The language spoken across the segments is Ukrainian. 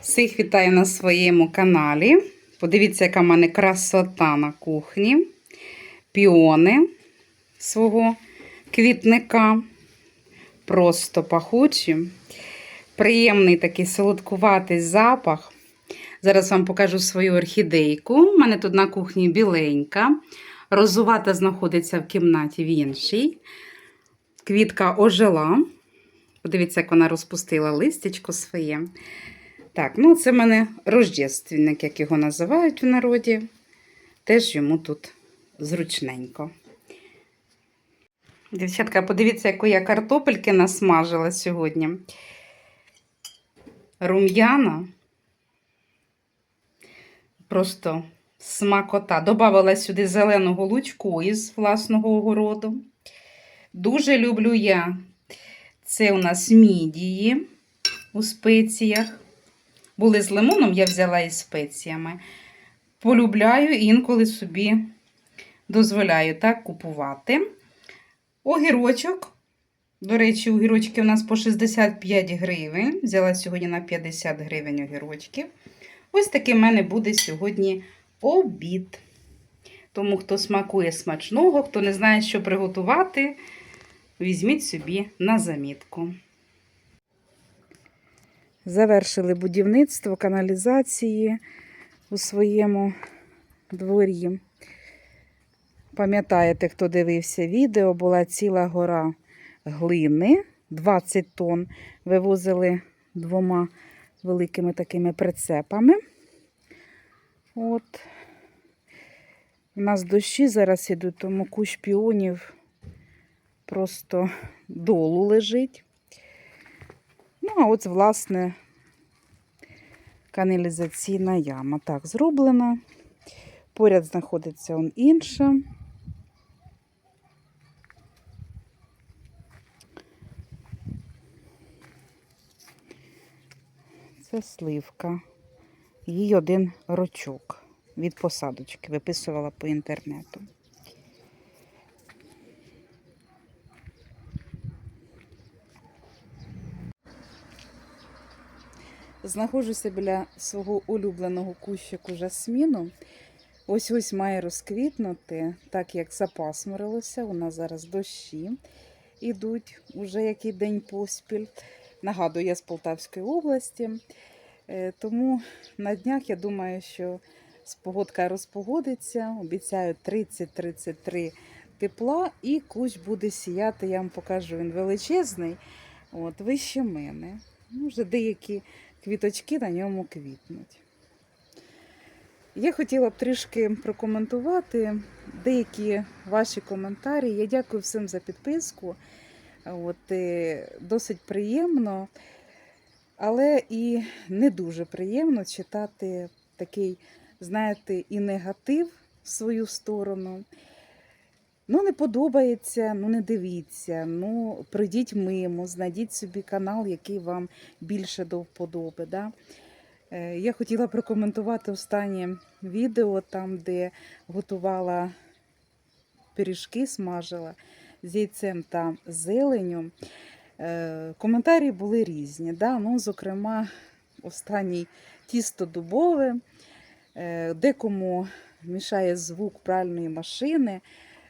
Всіх вітаю на своєму каналі. Подивіться, яка в мене красота на кухні. Піони свого квітника. Просто пахучі. Приємний такий солодкуватий запах. Зараз вам покажу свою орхідейку. У мене тут на кухні біленька. Розувата знаходиться в кімнаті в іншій. Квітка ожила. Подивіться, як вона розпустила листячко своє. Так, ну це в мене рождественник, як його називають в народі. Теж йому тут зручненько. Дівчатка, подивіться, яку я картопельки насмажила сьогодні. Рум'яна. Просто смакота. Добавила сюди зеленого лучку із власного огороду. Дуже люблю я. Це у нас мідії у спеціях. Були з лимоном, я взяла із спеціями. Полюбляю і інколи собі дозволяю так купувати. Огірочок. До речі, огірочки у нас по 65 гривень. Взяла сьогодні на 50 гривень огірочків. Ось такий в мене буде сьогодні обід. Тому, хто смакує смачного, хто не знає, що приготувати, візьміть собі на замітку. Завершили будівництво каналізації у своєму дворі. Пам'ятаєте, хто дивився відео, була ціла гора глини, 20 тонн. Вивозили двома великими такими прицепами. От. У нас дощі зараз ідуть, тому кущ піонів просто долу лежить. Ну, а от, власне, каналізаційна яма. Так, зроблена. Поряд знаходиться он інша. Це сливка. Їй один рочок від посадочки виписувала по інтернету. Знаходжуся біля свого улюбленого кущику жасміну. Ось ось має розквітнути, так як запасмурилося. У нас зараз дощі ідуть уже який день поспіль. Нагадую, я з Полтавської області. Е, Тому на днях я думаю, що погодка розпогодиться. Обіцяю 30-33 тепла, і кущ буде сіяти. Я вам покажу, він величезний, от, вище мене. Ну, вже деякі квіточки на ньому квітнуть. Я хотіла б трішки прокоментувати деякі ваші коментарі. Я дякую всім за підписку. От, е, Досить приємно, але і не дуже приємно читати такий, знаєте, і негатив в свою сторону. Ну, не подобається, ну не дивіться, ну пройдіть мимо, знайдіть собі канал, який вам більше до вподоби. Да? Е, Я хотіла прокоментувати останнє відео, там, де готувала пиріжки, смажила з яйцем та зеленю. Е, Коментарі були різні. Да? Ну, зокрема, останній тісто дубове, е, декому мішає звук пральної машини.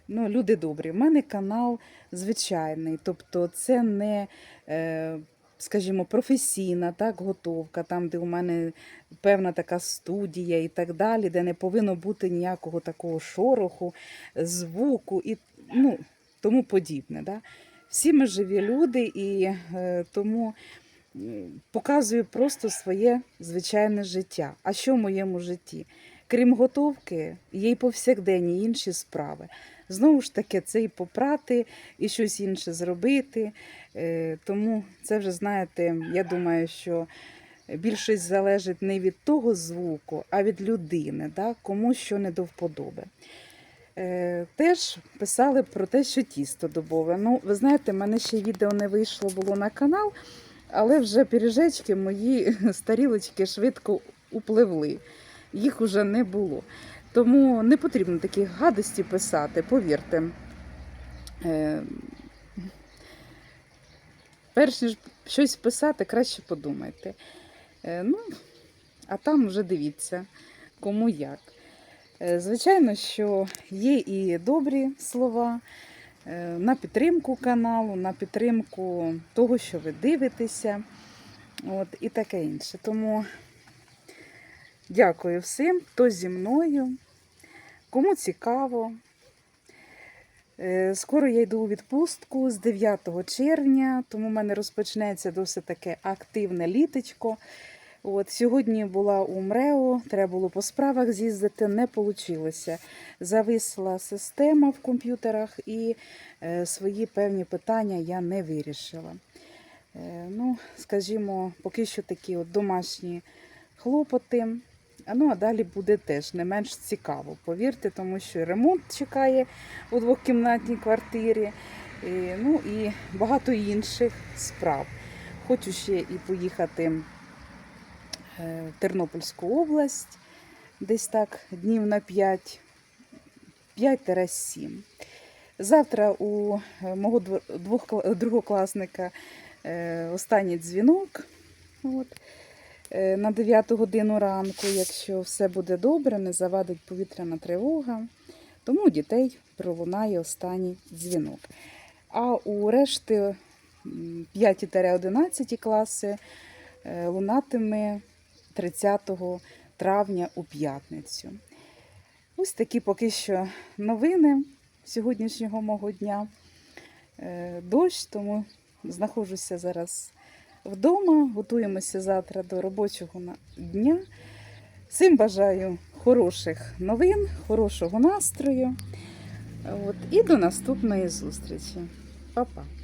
Ну, люди добрі, в мене канал звичайний, тобто це не, е, скажімо, професійна так, готовка, там, де у мене певна така студія і так далі, де не повинно бути ніякого такого шороху, звуку і ну, тому подібне. Да? Всі ми живі люди, і е, тому показую просто своє звичайне життя. А що в моєму житті? Крім готовки, є й повсякденні інші справи. Знову ж таки, це і попрати, і щось інше зробити. Е, Тому це вже, знаєте, я думаю, що більшість залежить не від того звуку, а від людини, да? кому що не до вподоби. Е, Теж писали про те, що тісто дубове. Ну, ви знаєте, в мене ще відео не вийшло було на канал, але вже піріжечки мої старілочки швидко upливли. Їх уже не було. Тому не потрібно такі гадості писати, повірте. Е, Перш ніж щось писати, краще подумайте. Е, Ну, а там вже дивіться, кому як. Е, Звичайно, що є і добрі слова на підтримку каналу, на підтримку того, що ви дивитеся, от, і таке інше. Тому дякую всім, хто зі мною, кому цікаво. Е, Скоро я йду у відпустку з 9 червня, тому в мене розпочнеться досить таке активне літочко. От, сьогодні була у МРЕО, треба було по справах з'їздити, не вийшло. Зависла система в комп'ютерах і е, свої певні питання я не вирішила. Е, ну, скажімо, поки що такі от домашні хлопоти. Ну, а далі буде теж не менш цікаво, повірте, тому що ремонт чекає у двокімнатній квартирі, ну і багато інших справ. Хочу ще і поїхати е, в Тернопільську область, десь так днів на 5, 5-7. Завтра у е, мого дво- двох- другокласника е, останній дзвінок. От на 9 годину ранку, якщо все буде добре, не завадить повітряна тривога. Тому дітей пролунає останній дзвінок. А у решти м, 5-11 класи е, лунатиме 30 травня у п'ятницю. Ось такі поки що новини сьогоднішнього мого дня. Е, Дощ, тому знаходжуся зараз вдома, готуємося завтра до робочого дня. Всім бажаю хороших новин, хорошого настрою. От, і до наступної зустрічі. Па-па!